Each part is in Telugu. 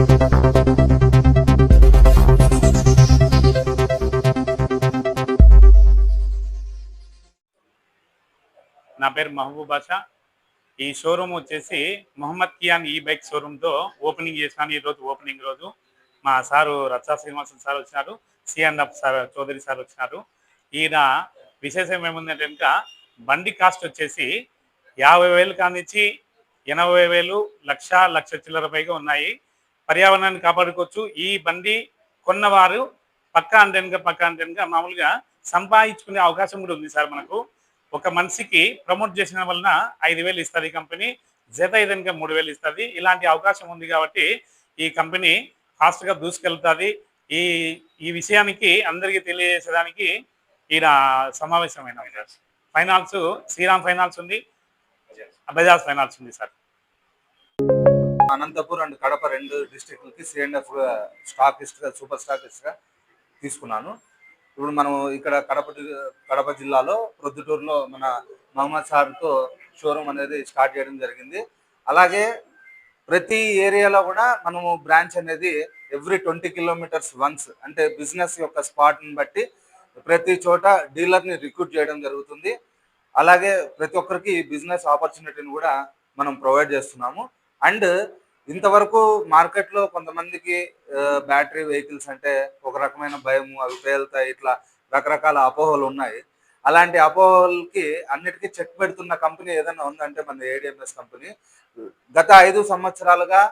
నా పేరు మహబూబ్ బాషా. ఈ షోరూమ్ వచ్చేసి మొహమ్మద్ కియాన్ ఈ బైక్ షోరూమ్తో ఓపెనింగ్ చేసినాను ఈ రోజు ఓపెనింగ్ రోజు మా సారు రచ్చా శ్రీనివాసన్ సార్ వచ్చినారు. సిఎన్ఎఫ్ సార్ చౌదరి సార్ వచ్చినారు. ఈయన విశేషం ఏముందంటే కనుక బండి కాస్ట్ వచ్చేసి యాభై వేలు కానిచ్చి ఎనభై వేలు లక్ష లక్ష చిల్లర పైగా ఉన్నాయి. పర్యావరణాన్ని కాపాడుకోవచ్చు. ఈ బండి కొన్నవారు పక్క అంటెనక పక్క అంటెనక మామూలుగా సంపాదించుకునే అవకాశం కూడా ఉంది సార్ మనకు. ఒక మనిషికి ప్రమోట్ చేసిన వలన ఐదు వేలు ఇస్తుంది ఈ కంపెనీ జత ఐదనక మూడు వేలు ఇస్తుంది. ఇలాంటి అవకాశం ఉంది కాబట్టి ఈ కంపెనీ ఫాస్ట్గా దూసుకెళ్తుంది. ఈ ఈ విషయానికి అందరికీ తెలియజేసేదానికి ఈయన సమావేశమైన ఫైనాన్స్ శ్రీరామ్ ఫైనాన్స్ ఉంది. బజాజ్ ఫైనాన్స్ ఉంది సార్. అనంతపూర్ అండ్ కడప రెండు డిస్టిక్లకి సిఎన్ఎఫ్ స్టాకిస్ట్గా సూపర్ స్టాకిస్ట్గా తీసుకున్నాను. ఇప్పుడు మనం ఇక్కడ కడప కడప జిల్లాలో ప్రొద్దుటూరులో మన మహమ్మద్ సార్తో షోరూమ్ అనేది స్టార్ట్ చేయడం జరిగింది. అలాగే ప్రతి ఏరియాలో కూడా మనము బ్రాంచ్ అనేది ఎవ్రీ ట్వంటీ కిలోమీటర్స్ వన్స్ అంటే బిజినెస్ యొక్క స్పాట్ని బట్టి ప్రతి చోట డీలర్ని రిక్రూట్ చేయడం జరుగుతుంది. అలాగే ప్రతి ఒక్కరికి బిజినెస్ ఆపర్చునిటీని కూడా మనం ప్రొవైడ్ చేస్తున్నాము. అండ్ ఇంతవరకు మార్కెట్లో కొంతమందికి బ్యాటరీ వెహికల్స్ అంటే ఒక రకమైన భయము అవి పేలుతాయి ఇట్లా రకరకాల అపోహలు ఉన్నాయి. అలాంటి అపోహలకి అన్నిటికీ చెక్ పెడుతున్న కంపెనీ ఏదైనా ఉందంటే మన ఏడిఎంఎస్ కంపెనీ. గత ఐదు సంవత్సరాలుగా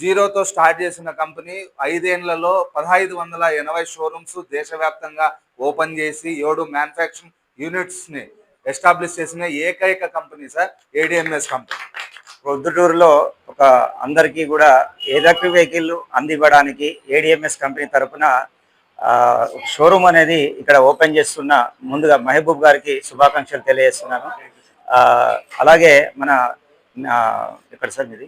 జీరోతో స్టార్ట్ చేసిన కంపెనీ ఐదేళ్ళలో పదహైదు వందల ఎనభై షోరూమ్స్ దేశవ్యాప్తంగా ఓపెన్ చేసి ఏడు మ్యానుఫ్యాక్చరింగ్ యూనిట్స్ని ఎస్టాబ్లిష్ చేసిన ఏకైక కంపెనీ సార్ ఏడిఎంఎస్ కంపెనీ. ప్రొద్దుటూరులో ఒక అందరికీ కూడా ఎలక్ట్రిక్ వెహికల్ అందివ్వడానికి ఏడిఎంఎస్ కంపెనీ తరఫున షోరూమ్ అనేది ఇక్కడ ఓపెన్ చేస్తున్న ముందుగా మహబూబ్ గారికి శుభాకాంక్షలు తెలియజేస్తున్నాను. ఆ, అలాగే మన ఇక్కడ సార్ మీది?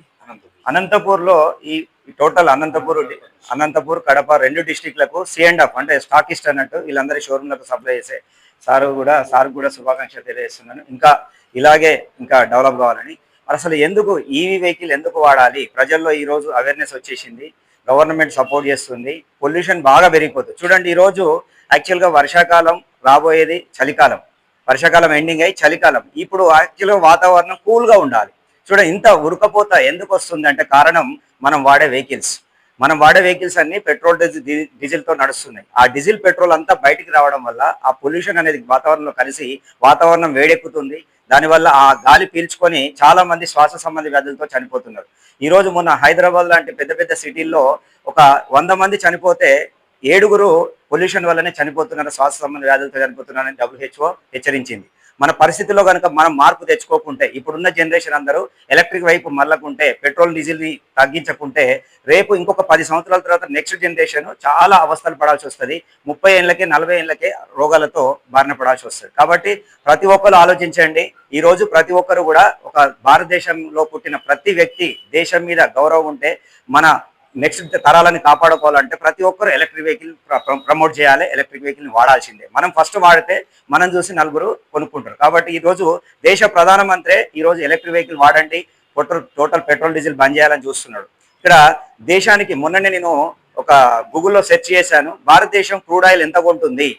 అనంతపూర్లో ఈ టోటల్ అనంతపూర్ అనంతపూర్ కడప రెండు డిస్టిక్లకు సి అండ్ ఆఫ్ అంటే స్టాకిస్ట్ అన్నట్టు వీళ్ళందరి షోరూమ్లకు సప్లై చేసే సార్ కూడా సార్ కూడా శుభాకాంక్షలు తెలియజేస్తున్నాను. ఇంకా ఇలాగే ఇంకా డెవలప్ కావాలని అసలు ఎందుకు ఈవీ వెహికల్ ఎందుకు వాడాలి? ప్రజల్లో ఈ రోజు అవేర్నెస్ వచ్చేసింది. గవర్నమెంట్ సపోర్ట్ చేస్తుంది. పొల్యూషన్ బాగా పెరిగిపోతుంది. చూడండి ఈ రోజు యాక్చువల్గా వర్షాకాలం రాబోయేది చలికాలం. వర్షాకాలం ఎండింగ్ అయ్యి చలికాలం. ఇప్పుడు యాక్చువల్గా వాతావరణం కూల్గా ఉండాలి. చూడండి ఇంత ఉరకపోత ఎందుకు వస్తుంది అంటే కారణం మనం వాడే వెహికల్స్ మనం వాడే వెహికల్స్ అన్ని పెట్రోల్ డీజిల్ డీజిల్తో నడుస్తున్నాయి. ఆ డీజిల్ పెట్రోల్ అంతా బయటికి రావడం వల్ల ఆ పొల్యూషన్ అనేది వాతావరణంలో కలిసి వాతావరణం వేడెక్కుతుంది. దానివల్ల ఆ గాలి పీల్చుకొని చాలా మంది శ్వాస సంబంధ వ్యాధులతో చనిపోతున్నారు. ఈ రోజు మొన్న హైదరాబాద్ లాంటి పెద్ద పెద్ద సిటీల్లో ఒక వంద మంది చనిపోతే ఏడుగురు పొల్యూషన్ వల్లనే చనిపోతున్నారు శ్వాస సంబంధ వ్యాధులతో చనిపోతున్నారని డబ్ల్యూహెచ్ఓ హెచ్చరించింది. మన పరిస్థితిలో కనుక మనం మార్పు తెచ్చుకోకుంటే ఇప్పుడున్న జనరేషన్ అందరూ ఎలక్ట్రిక్ వైపు మళ్ళకుంటే పెట్రోల్ డీజిల్ని తగ్గించకుంటే రేపు ఇంకొక పది సంవత్సరాల తర్వాత నెక్స్ట్ జనరేషన్ చాలా అవస్థలు పడాల్సి వస్తుంది. ముప్పై ఏళ్ళకే నలభై ఏళ్ళకే రోగాలతో బారిన పడాల్సి వస్తుంది. కాబట్టి ప్రతి ఒక్కరు ఆలోచించండి. ఈ రోజు ప్రతి ఒక్కరు కూడా ఒక భారతదేశంలో పుట్టిన ప్రతి వ్యక్తి దేశం మీద గౌరవం ఉంటే మన నెక్స్ట్ తరాలని కాపాడుకోవాలంటే ప్రతి ఒక్కరు ఎలక్ట్రిక్ వెహికల్ ప్రమోట్ చేయాలి ఎలక్ట్రిక్ వెహికల్ వాడాల్సిందే. మనం ఫస్ట్ వాడితే మనం చూసి నలుగురు కొనుక్కుంటారు. కాబట్టి ఈ రోజు దేశ ప్రధానమంత్రి ఈ రోజు ఎలక్ట్రిక్ వెహికల్ వాడండి టోటల్ టోటల్ పెట్రోల్ డీజిల్ బంద్ చేయాలని చూస్తున్నాడు. ఇక్కడ దేశానికి మొన్ననే నేను ఒక గూగుల్లో సెర్చ్ చేశాను భారతదేశం క్రూడ్ ఆయిల్ ఎంత కొంటుంది?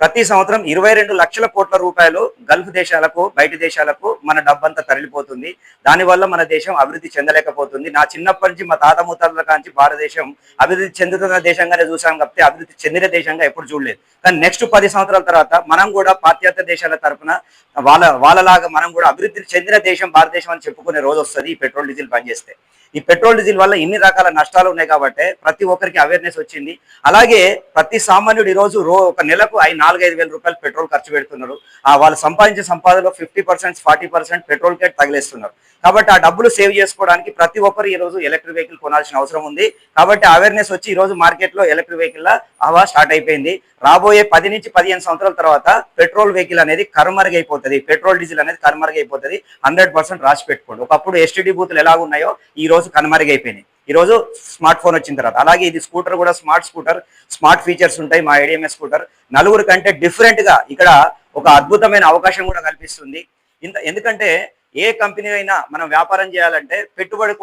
ప్రతి సంవత్సరం ఇరవై రెండు లక్షల కోట్ల రూపాయలు గల్ఫ్ దేశాలకు బయట దేశాలకు మన డబ్బంతా తరలిపోతుంది. దానివల్ల మన దేశం అభివృద్ధి చెందలేకపోతుంది. నా చిన్నప్పటి నుంచి మా తాత ముత్తాతల కాంచి భారతదేశం అభివృద్ధి చెందుతున్న దేశంగానే చూసాం కాబట్టి అభివృద్ధి చెందిన దేశంగా ఎప్పుడు చూడలేదు. కానీ నెక్స్ట్ పది సంవత్సరాల తర్వాత మనం కూడా పాశ్చాత్య దేశాల తరపున వాళ్ళ వాళ్ళలాగా మనం కూడా అభివృద్ధి చెందిన దేశం భారతదేశం అని చెప్పుకునే రోజు వస్తుంది ఈ పెట్రోల్ డీజిల్ పనిచేస్తే. ఈ పెట్రోల్ డీజిల్ వల్ల ఇన్ని రకాల నష్టాలు ఉన్నాయి కాబట్టి ప్రతి ఒక్కరికి అవేర్నెస్ వచ్చింది. అలాగే ప్రతి సామాన్యుడు ఈరోజు రోజు రో ఒక నెలకు ఐదు నాలుగైదు వేల రూపాయలు పెట్రోల్ ఖర్చు పెడుతున్నారు. వాళ్ళు సంపాదించే సంపాదనలో fifty percent forty percent petrol Kate తగిలేస్తున్నారు. కాబట్టి ఆ డబ్బులు సేవ్ చేసుకోవడానికి ప్రతి ఒక్కరు ఈ రోజు ఎలక్ట్రిక్ వెహికల్ కొనాల్సిన అవసరం ఉంది. కాబట్టి అవేర్నెస్ వచ్చి ఈ రోజు మార్కెట్లో ఎలక్ట్రిక్ వెహికల్ హవా స్టార్ట్ అయిపోయింది. రాబోయే పది నుంచి పదిహేను సంవత్సరాల తర్వాత పెట్రోల్ వెహికల్ అనేది కనుమరుగైపోతుంది. పెట్రోల్ డీజిల్ అనేది కనుమరుగైపోతుంది. హండ్రెడ్ పర్సెంట్ రాసి పెట్టుకోండి. ఒకప్పుడు ఎస్టీడీ బూత్లు ఎలా ఉన్నాయో ఈ రోజు కనుమరుగైపోయినాయి. ఈ రోజు స్మార్ట్ ఫోన్ వచ్చిన తర్వాత. అలాగే ఇది స్కూటర్ కూడా స్మార్ట్ స్కూటర్ స్మార్ట్ ఫీచర్స్ ఉంటాయి మా ఐడిఎంఎస్ స్కూటర్. నలుగురు కంటే డిఫరెంట్గా ఇక్కడ ఒక అద్భుతమైన అవకాశం కూడా కల్పిస్తుంది. ఇంత ఎందుకంటే ఏ కంపెనీ అయినా మనం వ్యాపారం చేయాలంటే పెట్టుబడి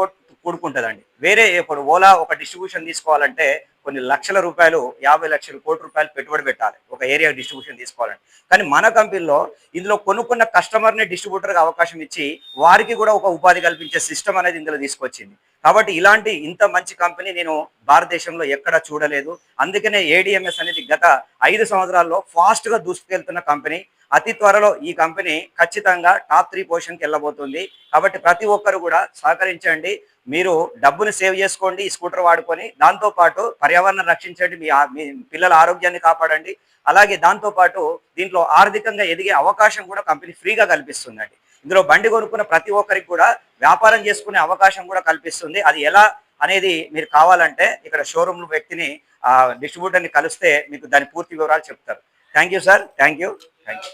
కూడుకుంటుందండి. వేరే ఇప్పుడు ఓలా ఒక డిస్ట్రిబ్యూషన్ తీసుకోవాలంటే కొన్ని లక్షల రూపాయలు యాభై లక్షల కోటి రూపాయలు పెట్టుబడి పెట్టాలి. ఒక ఏరియా డిస్ట్రిబ్యూషన్ తీసుకోవాలంటే. కానీ మన కంపెనీలో ఇందులో కొనుక్కున్న కస్టమర్ని డిస్ట్రిబ్యూటర్కి అవకాశం ఇచ్చి వారికి కూడా ఒక ఉపాధి కల్పించే సిస్టమ్ అనేది ఇందులో తీసుకొచ్చింది. కాబట్టి ఇలాంటి ఇంత మంచి కంపెనీ నేను భారతదేశంలో ఎక్కడ చూడలేదు. అందుకనే ఏడిఎంఎస్ అనేది గత ఐదు సంవత్సరాల్లో ఫాస్ట్గా దూసుకెళ్తున్న కంపెనీ. అతి త్వరలో ఈ కంపెనీ ఖచ్చితంగా టాప్ త్రీ పొజిషన్కి వెళ్ళబోతుంది. కాబట్టి ప్రతి ఒక్కరు కూడా సహకరించండి. మీరు డబ్బుని సేవ్ చేసుకోండి ఈ స్కూటర్ వాడుకొని. దాంతో పాటు పర్యావరణం రక్షించండి మీ మీ పిల్లల ఆరోగ్యాన్ని కాపాడండి. అలాగే దాంతో పాటు దీంట్లో ఆర్థికంగా ఎదిగే అవకాశం కూడా కంపెనీ ఫ్రీగా కల్పిస్తుందండి. ఇందులో బండి కొనుక్కున్న ప్రతి ఒక్కరికి కూడా వ్యాపారం చేసుకునే అవకాశం కూడా కల్పిస్తుంది. అది ఎలా అనేది మీరు కావాలంటే ఇక్కడ షోరూమ్ వ్యక్తిని ఆ డిస్ట్రిబ్యూటర్ని కలిస్తే మీకు దాని పూర్తి వివరాలు చెప్తారు. Thank you sir thank you thank you